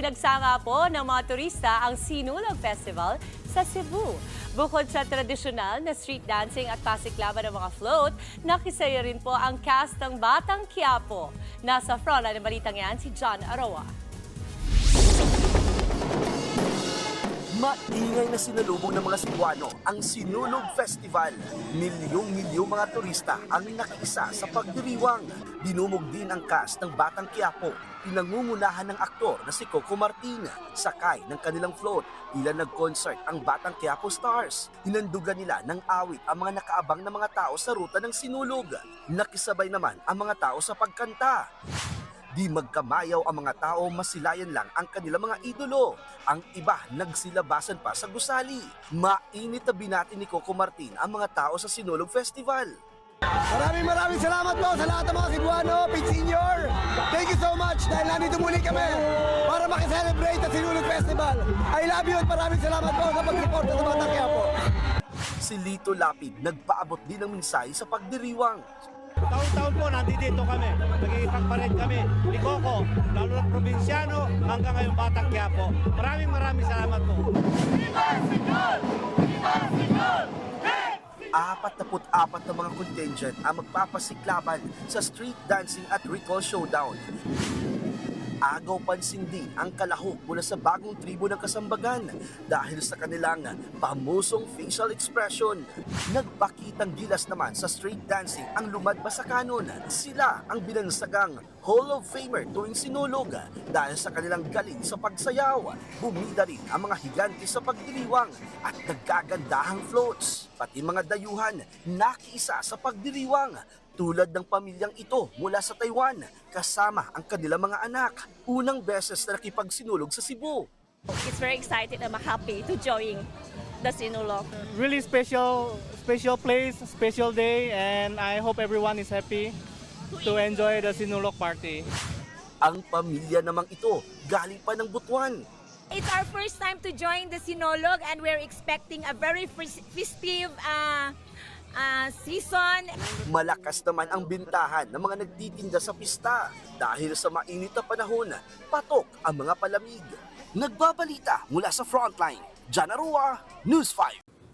Isinagsanga po ng mga turista ang Sinulog Festival sa Cebu. Bukod sa tradisyonal na street dancing at pasiklaban ng mga float, nakisaya rin po ang cast ng Batang Quiapo. Nasa front ng balitang yan si John Aroa. Maingay na sinalubong ng mga Cebuano ang Sinulog Festival. Milyong-milyong mga turista ang nakiisa sa pagdiriwang. Dinumog din ang cast ng Batang Quiapo. Pinangungunahan ng aktor na si Coco Martin. Sakay ng kanilang float, tila nag-concert ang Batang Quiapo Stars. Hinandugan nila ng awit ang mga nakaabang na mga tao sa ruta ng Sinulog. Nakisabay naman ang mga tao sa pagkanta. Di magkamayaw ang mga tao, masilayan lang ang kanilang mga idolo. Ang iba nagsilabasan pa sa gusali. Mainit na binati ni Coco Martin ang mga tao sa Sinulog Festival. Maraming maraming salamat po sa lahat ng mga Cebuano, Pig Senior. Thank you so much dahil nandito muli kami para makiselebrate ang Sinulog Festival. I love you at maraming salamat po sa pag-reporta sa Batang Quiapo. Si Lito Lapid nagpaabot din ng mensahe sa pagdiriwang. Taon-taon po nandito kami. Nagkikipagpared kami ni Coco, lalo na probinsyano hanggang ngayon Batang Quiapo. Maraming maraming salamat po. Apat na mga contingent ang magpapasiklaban sa street dancing at ritual showdown. Agaw pansin din ang kalahok mula sa bagong tribo ng Kasambagan dahil sa kanilang pamusong facial expression. Nagpakitang gilas naman sa street dancing ang lumadbas sa kanon. Sila ang binansagang Hall of Famer tuwing sinulog dahil sa kanilang galing sa pagsayaw. Bumida rin ang mga higante sa pagdiriwang at nagkagandahang floats. Pati mga dayuhan nakiisa sa pagdiriwang tulad ng pamilyang ito mula sa Taiwan kasama ang kanilang mga anak. Unang beses na nakipagsinulog sa Cebu. It's very excited. I'm happy to join the Sinulog. really special special place, special day, and I hope everyone is happy to enjoy the Sinulog party. Ang pamilya namang ito galing pa ng Butuan. It's our first time to join the Sinolog and we're expecting a very fes- festive uh, uh, season. Malakas naman ang bintahan ng mga nagtitinda sa pista dahil sa mainit na panahon, patok ang mga palamig. Nagbabalita mula sa frontline, Janarua, News 5.